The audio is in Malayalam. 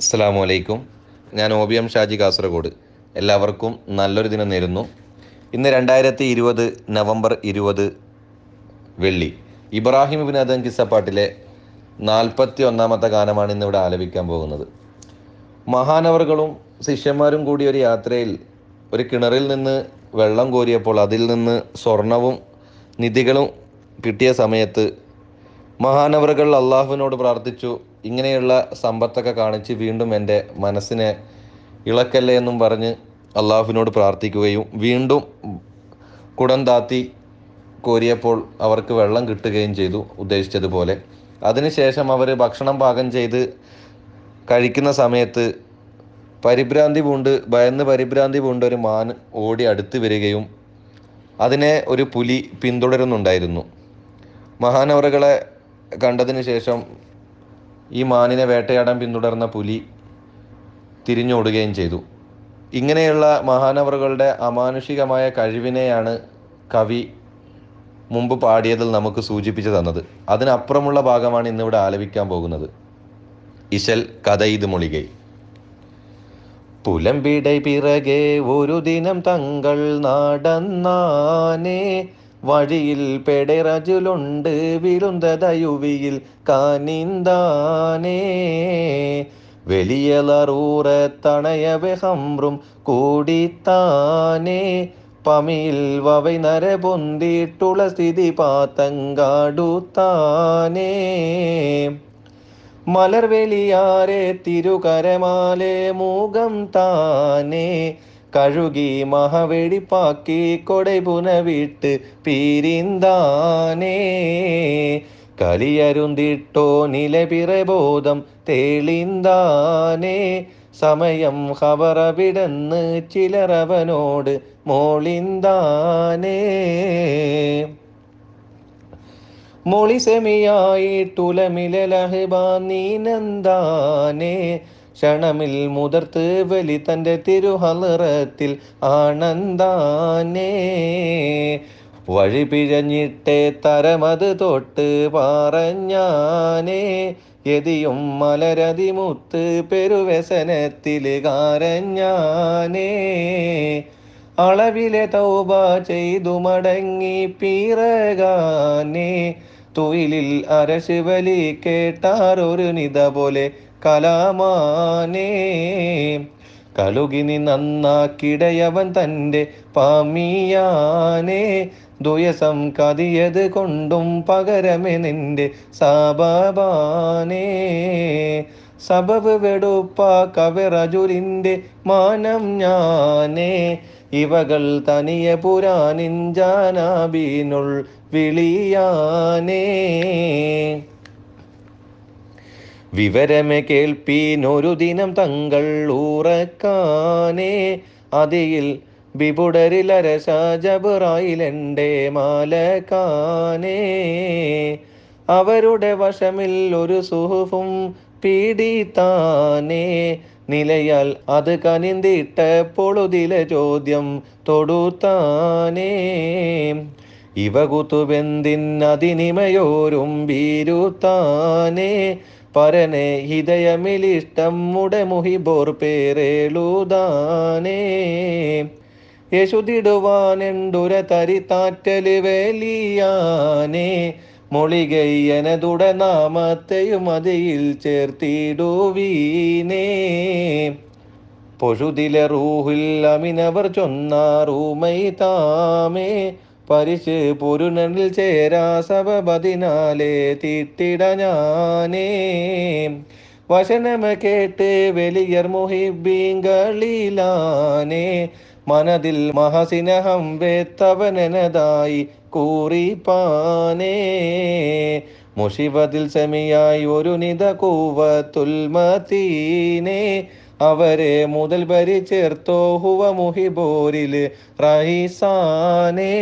അസ്സാം വലൈക്കും ഞാൻ O B M Shaji Kasaragod. എല്ലാവർക്കും നല്ലൊരു ദിനം നേരുന്നു. ഇന്ന് രണ്ടായിരത്തി ഇരുപത് നവംബർ ഇരുപത് വെള്ളി. ഇബ്രാഹിം ബിൻ അദൻ കിസ്സപ്പാട്ടിലെ നാൽപ്പത്തി ഒന്നാമത്തെ ഗാനമാണ് ഇന്നിവിടെ ആലപിക്കാൻ പോകുന്നത്. മഹാനവറുകളും ശിഷ്യന്മാരും കൂടി ഒരു യാത്രയിൽ ഒരു കിണറിൽ നിന്ന് വെള്ളം കോരിയപ്പോൾ അതിൽ നിന്ന് സ്വർണവും നിധികളും കിട്ടിയ സമയത്ത് മഹാനവറുകൾ അള്ളാഹുവിനോട് പ്രാർത്ഥിച്ചു ഇങ്ങനെയുള്ള സമ്പത്തൊക്കെ കാണിച്ച് വീണ്ടും എന്റെ മനസ്സിനെ ഇളക്കല്ലേ എന്നും പറഞ്ഞ് അള്ളാഹുവിനോട് പ്രാർത്ഥിക്കുകയും വീണ്ടും കുടം താത്തി കോരിയപ്പോൾ അവർക്ക് വെള്ളം കിട്ടുകയും ചെയ്തു ഉദ്ദേശിച്ചതുപോലെ. അതിനുശേഷം അവർ ഭക്ഷണം പാകം ചെയ്ത് കഴിക്കുന്ന സമയത്ത് പരിഭ്രാന്തി പൂണ്ട് ഭയന്ന് പരിഭ്രാന്തി പൂണ്ട് ഒരു മാൻ ഓടി അടുത്ത് വരികയും അതിനെ ഒരു പുലി പിന്തുടരുന്നുണ്ടായിരുന്നു. മഹാനവറുകളെ കണ്ടതിന് ശേഷം ഈ മാനിനെ വേട്ടയാടാൻ പിന്തുടർന്ന പുലി തിരിഞ്ഞോടുകയും ചെയ്തു. ഇങ്ങനെയുള്ള മഹാനവറുകളുടെ അമാനുഷികമായ കഴിവിനെയാണ് കവി മുമ്പ് പാടിയതിൽ നമുക്ക് സൂചിപ്പിച്ചു തന്നത്. അതിനപ്പുറമുള്ള ഭാഗമാണ് ഇന്നിവിടെ ആലപിക്കാൻ പോകുന്നത്. ഇശൽ കഥയിത് മൊളികൈ. പുലമ്പിടൈ പിറകെ ഒരു ദിനം തങ്ങൾ നടന്നാനേ വഴിയിൽ പെടറജുലുണ്ട് വിരുന്തതയുവിയിൽ കാനിന്താനേ വലിയ തണയ ഹംറും കൂടിത്താനേ. പമിയിൽ വവൈ നര പൊന്തിട്ടുള്ള സ്ഥിതി പാത്തങ്കാടുത്താനേ മലർവെളിയാരെ തിരുകരമാലെ മൂകം താനേ. കഴുകി മഹവെടിപ്പാക്കി കൊടൈ പുനവിട്ട് പിരിന്താനേ. കലിയരുന്തിട്ടോ നിലപിറബോധം തേളിന്താനേ. സമയം ഹവറവിടന്ന് ചിലറവനോട് മോളിന്താനേ. മൊളിസെമിയായിട്ടുലമിലഹബാനീനന്താനേ ക്ഷണമിൽ മുതിർത്ത് വലി തന്റെ തിരുഹലറത്തിൽ ആനന്ദാനേ. വഴി പിഴഞ്ഞിട്ടേ തരമത് തൊട്ട് പറഞ്ഞാനേ. യതിയും മലരതിമുത്ത് പെരുവ്യസനത്തിൽ കാരഞ്ഞാനേ. അളവിലെ തൗബ ചെയ്തു മടങ്ങി പീറകാനേ. തുയിലിൽ അരശ് വലി കേട്ടാറൊരു നിത പോലെ കലാമാനേ കലുകിനി നന്നാക്കിടയവൻ തന്റെ പാമിയാനേ ദുയസം കതിയത് കൊണ്ടും പകരമേ നിന്റെ സബാബാനേ. സബബ് വെടുപ്പ കവിറജുലിന്റെ മാനം ഞാനേ ഇവകൾ തനിയ പുരാനിൻ ജാനാബീനുൾ വിളിയാനേ. വിവരമെ കേൾപ്പീനൊരു ദിനം തങ്ങൾ ഊറക്കാനേ. അതിയിൽ ജബറായിലെന്റെ മാലക്കാനേ അവരുടെ വശമിൽ ഒരു സുഹുഫും പീഡിത്താനേ നിലയാൽ അത് കനിന്തിട്ട പൊളുതിലെ ചോദ്യം തൊടുത്താനേ. ഇവ കുത്തുബെന്തിനതിനിമയോരും ബീരുത്താനേ പരനെ ഹിതയമിലിഷ്ടം മുടെ മുഹിബോർ പേരേളുതാനേ യശുതിടുവാനെണ്ടുര തരിത്താറ്റൽ വേലിയാനേ. മൊളികയ്യനതുട നാമത്തെയും അതിയിൽ ചേർത്തിടുവീനേ. പൊഴുതിലെ റൂഹിൽ അമിനവർ ചൊന്നാറൂമൈ താമേ പരിശ് പുരുണനിൽ ചേരാ സഭപതിനാലേ തീട്ടിട ഞാനേ. വശനമ കേട്ട് വലിയർ മുഹിബീങ്കളിലാനേ മനതിൽ മഹസിനഹം വേത്തവനനതായി കൂറിപ്പാനേ. മുഷിവതിൽ സെമിയായി ഒരു നിത കൂവത്തുൽമത്തീനേ അവരെ മുതൽ വരി ചേർത്തോ ഹുവ മുഹിബോരിൽ റഹീസാനേ.